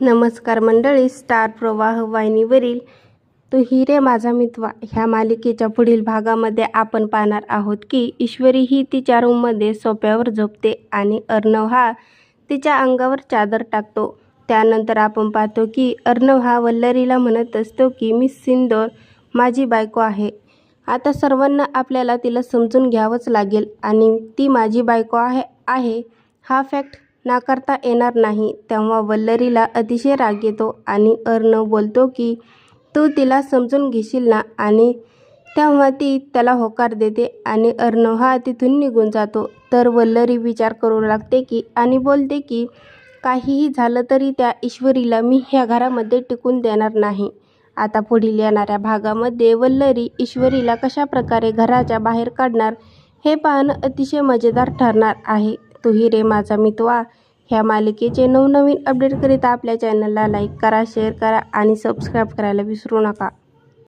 नमस्कार मंडळी स्टार प्रवाह वाहिनीवरील तू हिरे माझा मितवा. ह्या मालिकेच्या पुढील भागामध्ये आपण पाहणार आहोत की ईश्वरी ही तिच्या रूममध्ये सोप्यावर झोपते आणि अर्णव हा तिच्या अंगावर चादर टाकतो. त्यानंतर आपण पाहतो की अर्णव हा वल्लरीला म्हणत असतो की मी सिंदोर माझी बायको आहे. आता सर्वांना आपल्याला तिला समजून घ्यावंच लागेल आणि ती माझी बायको आहे आहे. हा फॅक्ट नाकारता येणार नाही. तेव्हा वल्लरीला अतिशय राग येतो आणि अर्णव बोलतो की तू तिला समजून घेशील ना? आणि तेव्हा ती त्याला होकार देते आणि अर्णव हा तिथून निघून जातो. तर वल्लरी विचार करू लागते की आणि बोलते की काहीही झालं तरी त्या ईश्वरीला मी ह्या घरामध्ये टिकून देणार नाही. आता पुढील येणाऱ्या भागामध्ये वल्लरी ईश्वरीला कशा प्रकारे घराच्या बाहेर काढणार हे पाहणं अतिशय मजेदार ठरणार आहे. तुही रे माझा मितवा. ह्या मालिकेचे नवनवीन अपडेट करीता आपल्या चॅनलला लाईक करा शेअर करा आणि सबस्क्राईब करायला विसरू नका.